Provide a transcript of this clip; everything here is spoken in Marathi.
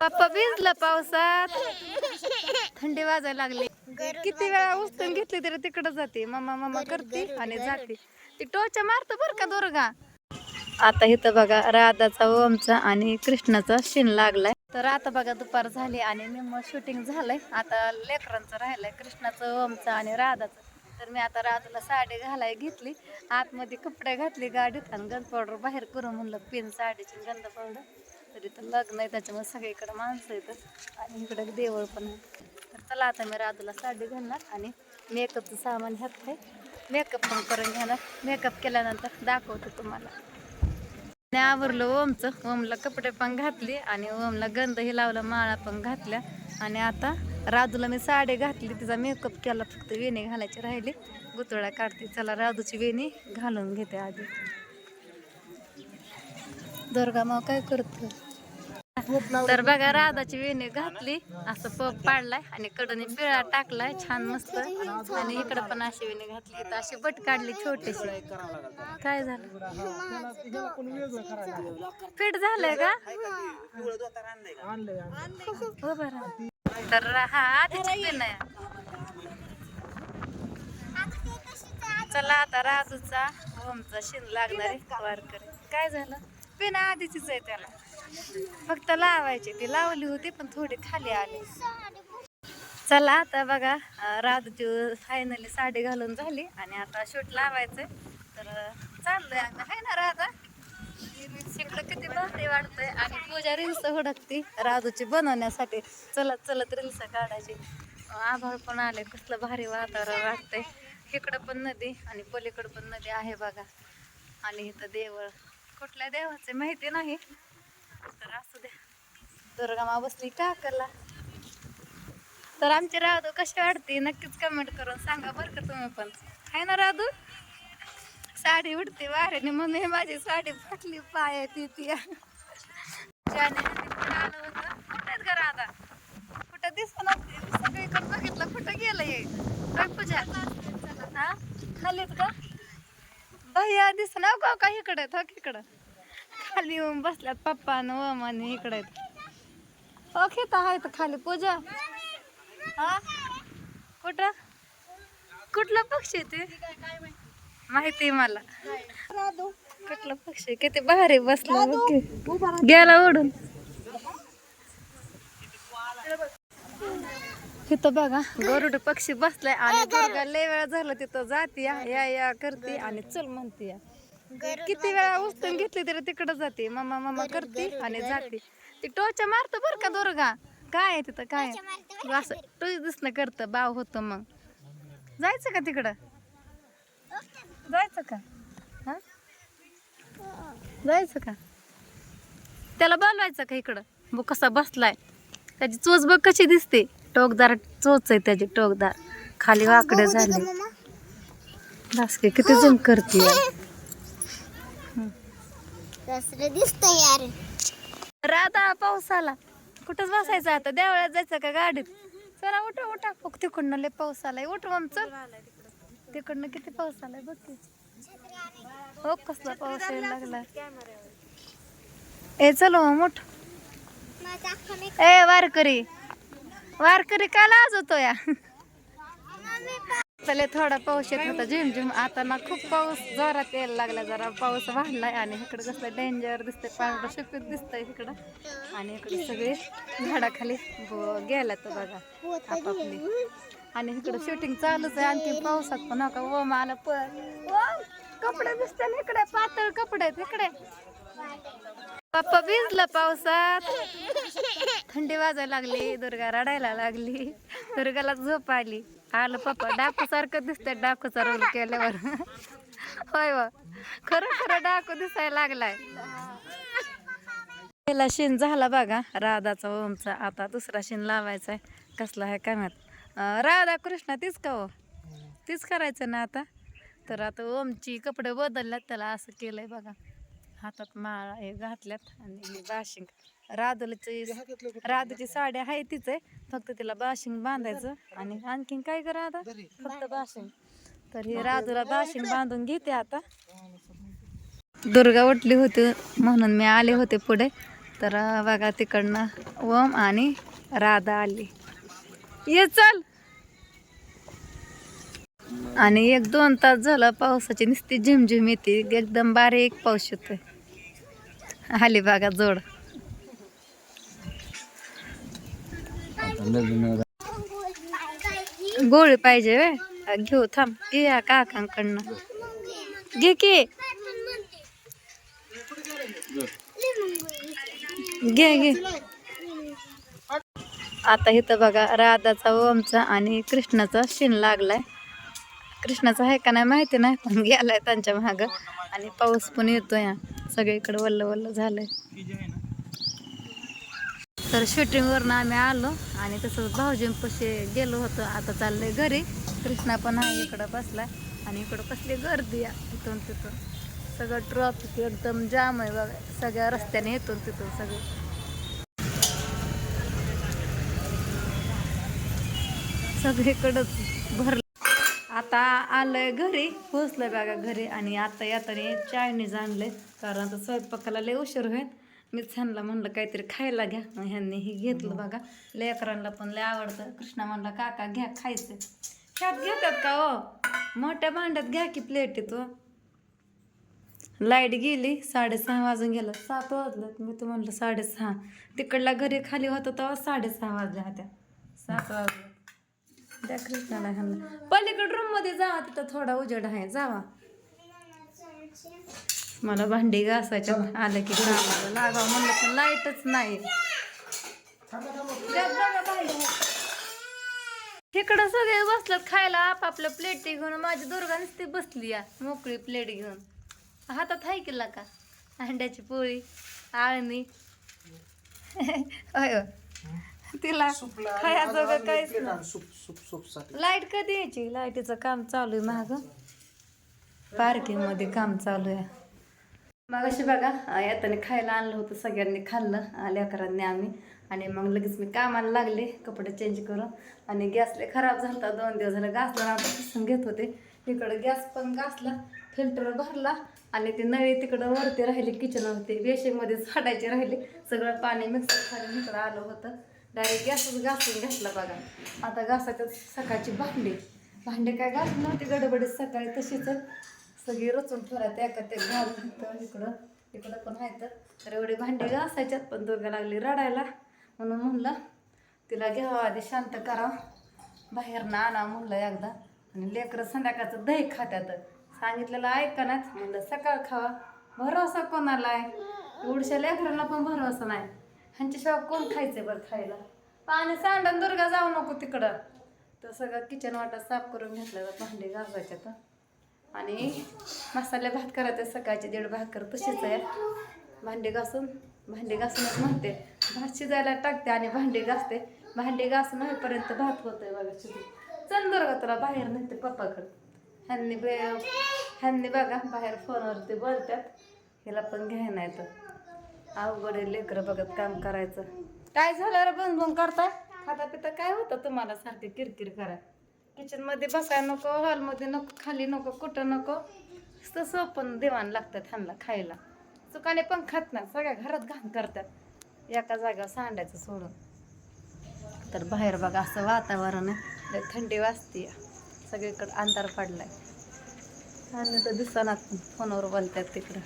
पप्पा भिजलं पावसात. थंडी वाजायला लागली. किती वेळा उचलून घेतली तरी तिकडे जाते. मम्मा मम्मा करते आणि जाते. ती टोचा मारतो बर का दुर्गा? आता इथं बघा राधाचा ओमचा आणि कृष्णाचा शिन लागलाय. तर आता बघा दुपार झाली आणि निम्म शूटिंग झालंय. आता लेकरांचं राहिलंय कृष्णाचं ओमचं आणि राधाचं. तर मी आता राधाला साडी घालाय घेतली. आतमध्ये कपडे घातले गाडीत आणि गंध पावडर बाहेर करून म्हणलं पिन साडीची गंध पावडर तरी तर लग्न आहे त्याच्यामुळे सगळीकडे माणसं येतं आणि इकडे देवळ पण आहे. तर चला आता मी राधूला साडी घालणार आणि मेकअपचं सामान ह्यात आहे मेकअप पण करून घेणार. मेकअप केल्यानंतर दाखवतो तुम्हाला. आणि आवरलं ओमचं. ओमला कपडे पण घातले आणि ओमला गंधही लावला माळा पण घातल्या. आणि आता राजूला मी साडी घातली तिचा मेकअप केला फक्त वेणी घालायची राहिली. गुतळा काढते. चला राजूची वेणी घालून घेते आधी. दुर्गा माव काय करतो तर बघा राधाची वेणी घातली. असं पप पाडलाय आणि कडने पिळा टाकलाय. छान मस्त. आणि इकडं पण अशी वेणी घातली. तर अशी बट काढली छोटीशी. काय झालं? फिट झालंय का? हो बरं. तर हा आधीची पेन चला आता राजूचा ओमचा शिन लागणार आहे. वारकरी. काय झालं? पेन आधीचीच आहे त्याला. फक्त लावायची. ती लावली होती पण थोडी खाली आली. चला आता बघा अं, राजूची फायनली साडी घालून झाली आणि आता शूट लावायचंय. तर अं, चाललोय आम्ही आहे ना राधा? इकडं किती भारी वाटतंय. आणि पूजा रिल्स हुडकती राजूची बनवण्यासाठी. चलत चलत रिल्स काढायची. आभाळ पण आले कसलं भारी वातावरण वाटतंय. इकडं पण नदी आणि पलीकडं पण नदी आहे बघा. आणि इथं देवळ. कुठल्या देवाचे माहिती नाही. तर असू द्या. दुर्गामा बसली टाकला तर आमची राधू कशी वाटते नक्कीच कमेंट करून सांगा बरं का तुम्ही पण. आहे ना राधू? साडी उडते वाऱ्याने म्हणून माझी साडी फाटली पाय ती ती ज्याने तिकडे आलं होतं कुठे आहेत घरा आता कुठं दिसत सगळीकडे बघितलं कुठं गेलं हे काय पूजा हा खालीत का भैया दिस ना का का इकडे हो इकडं? खाली येऊन बसल्यात पप्पा आणि ओम आणि इकडे आहेत. हो खेत आहे तर खाली. पूजा. हा? कुठं? कुठला पक्षी आहे ते? माहिती मला. कुठला पक्षी किती भारी बसला. गेला ओढून. तिथं बघा गरुड पक्षी बसलाय आणि लय वेळा झालं तिथं जाते या या या करते आणि चल म्हणते या. किती वेळा उचलून घेतली तरी तिकडं जाते. मम्मा मम्मा करते आणि जाते. ती टोचा मारतं बरं का दुर्गा? काय आहे तिथं काय? असं टोच दिसणं करतं बाव होतं मग. जायचं का तिकडं? जायचं का? हा? जायचं का? त्याला बोलवायचं का इकडं? बघ कसा बसलाय. त्याची चोच बघ कशी दिसते. टोकदार चोच आहे त्याची टोकदार. खाली वाकडे झाले. बासके किती जूम करते दिसतंय यार. राधा पाऊस आला कुठंच बसायचं आता? देवळात जायचं का गाडीत? चला उठा उठा. बघ तिकडनं लय पाऊस आलाय. उठ मग चल. तिकडनं किती पाऊस आलाय? बघ हो कसला पाऊस यायला लागला ए चलो मग उठ. ए वारकरी. वारकरी का लाज होतो या. चले थोडा पाऊस येत होता. झिमझिम आता ना खूप पाऊस जोरात यायला लागला जरा. पाऊस वाढलाय आणि इकडे कसलं डेंजर दिसतंय. पांढरं शिपित दिसतंय इकडं. आणि इकडे सगळे झाडाखाली ब- गेला तर बघा आपापली. आणि इकडे शूटिंग चालूच आहे. आणखी पावसात पण नका व मला पण. कपडे दिसते ना इकडे. पातळ कपडे आहेत इकडे. पप्पा भिजला पावसात. थंडी वाजायला लागली. दुर्गा रडायला लागली. दुर्गाला झोप आली. आलं पप्पा. डाकू सारखं दिसतंय डाकू रोल केल्यावर. होय व. खरं खरं डाकू दिसायला लागलाय. पहिला शेण झाला बघा राधाचा ओमचा. आता दुसरा शेण लावायचा आहे कसला आहे कामात राधा कृष्णा तीच का हो? तीच करायचं ना आता? तर आता ओमची कपडे बदलल्यात त्याला असं केलंय बघा. हातात माळा हे घातल्यात आणि बाशिंग. राधूची राधूची साडी आहे तीच आहे. फक्त तिला बाशिंग बांधायचं आणि आणखीन काय करा आता? फक्त बाशिंग. तर हे राधूला बाशिंग बांधून घेते आता. दुर्गा उठली होती म्हणून मी आले होते पुढे. तर बघा तिकडनं ओम आणि राधा आली. ये चल! आणि एक दोन तास झालं पावसाची नुसती झिमझिम येते. एकदम बारीक पाऊस येतोय. आली बघा जोड. गोळ पाहिजे वे घेऊ थांब. घे या काकांकडनं. घे की. घे घे. आता इथं बघा राधाचा ओमचा आणि कृष्णाचा शिन लागलाय. कृष्णाचा आहे का नाही माहिती नाही पण गेलाय त्यांच्या मागं. आणि पाऊस पण येतोय. सगळीकडे वल्ल वल्ल झालंय. तर शूटिंगवरनं आम्ही आलो आणि तसंच भाऊजींपाशी गेलो होतो. आता चाललंय घरी. कृष्णा पण आहे इकडं बसला आणि इकडं कसली गर्दी आहे इथून तिथून. सगळं ट्रॉफिक एकदम जाम आहे बघा. सगळ्या रस्त्याने इथून तिथून सगळे. सगळीकडंच भरलं. आता आलंय घरी. पोचलोय बघा घरी आणि आता येताना चायनीज आणले कारण आता स्वयंपाकाला लय उशीर होईल. मीच ह्यांना म्हणलं काहीतरी खायला घ्या. मग ह्यांनी हे घेतलं बघा. लेकरांना पण लय आवडतं. कृष्णा म्हणला काका घ्या खायचं. ह्यात घेतात का हो? मोठ्या भांड्यात घ्या की प्लेटीत हो. लाइट गेली साडेसहा वाजून गेलं. सात वाजलं मी तर म्हणलं साडेसहा. तिकडला घरी खाली होतं तेव्हा साडेसहा वाजल्या होत्या. सात वाजलं. त्या कृष्णाला ह्यांना. पलीकड रूममध्ये जावा तिथं थोडा उजेड आहे. जावा. मला भांडी घासायच्या आलं की कामाला लागावं म्हणलं पण लाईटच नाही. इकडं सगळे बसल्यात खायला आपापल्या प्लेट घेऊन. माझी दुर्गा नुसती बसली या मोकळी प्लेट घेऊन. हातात आहे की का अंड्याची पोळी आळणी. होय. तिला खायचं काहीच लाइट कधी यायची? लाईटीचं काम चालू आहे महाग पार्किंगमध्ये काम चालू आहे. मग अशी बघा याताने खायला आणलं होतं सगळ्यांनी खाल्लं लेकरांनी आम्ही. आणि मग लगेच मी कामाला लागले कपडे चेंज करून. आणि गॅस लय खराब झाला होता दोन दिवस झालं घासला आता पुसून घेत होते. इकडं गॅस पण घासला फिल्टर भरला. आणि ती नळी तिकडं वरती राहिली किचनवरती बेशिंगमध्ये झाडायचे राहिले. सगळं पाणी मिक्सर खाली इकडं आलं होतं. डायरेक्ट गॅसच घासून घातला बघा. आता घासाच्या सकाळची भांडी. भांडे काय घासली नव्हती गडबडीत सकाळी तशीच. सगळी रचून ठेवला एका ते घालून इथं इकडं इकडं पण आहे तर. एवढी भांडी घासायच्यात पण दोघं लागली रडायला. म्हणून म्हणलं तिला घ्यावं आधी शांत करावं. बाहेरनं आणा म्हणलं एकदा. आणि लेकरं संध्याकाळचं दही खात्यात. सांगितलेलं ऐका म्हणलं सकाळ खावा. भरोसा कोणाला आहे? उडशा लेकरांना पण भरोसा नाही. ह्यांच्याशिवाय कोण खायचं बरं खायला? पाणी सांडून दुर्गा जाऊ नको तिकडं. तर सगळं किचन वाटा साफ करून घेतलं भांडी घासायच्या तर आणि मसाले भात करायचे सकाळचे दीड भाकर तशीच आहे. भांडी घासून भांडी घासूनच म्हणते. भात शिजायला टाकते आणि भांडी घासते. भांडी घासून होईपर्यंत भात होतोय बघा शिजून. चल दुर्गा तुला बाहेर नेते पप्पाकडे. ह्यांनी बे ह्यांनी बघा बाहेर फोनवरती बोलतात हिला पण घ्याय नाही तर अवघड आहे लेकरं बघत काम करायचं. काय झालं रे बंद बंद करताय? खाता पिता काय होतं तुम्हाला सारखी किरकिर करा किचनमध्ये बसायला नको हॉलमध्ये नको खाली नको कुठं नको. तसं पण देवाण लागतात ह्यांना खायला. चुकाने पण खात नाही सगळ्या घरात घाण करतात. एका जागेवर सांडायचं सोडून. तर बाहेर बघा असं वातावरण आहे. थंडी वाजते सगळीकडे अंधार पडलाय. आणि तर दिसणार फोनवर बोलतात तिकडं.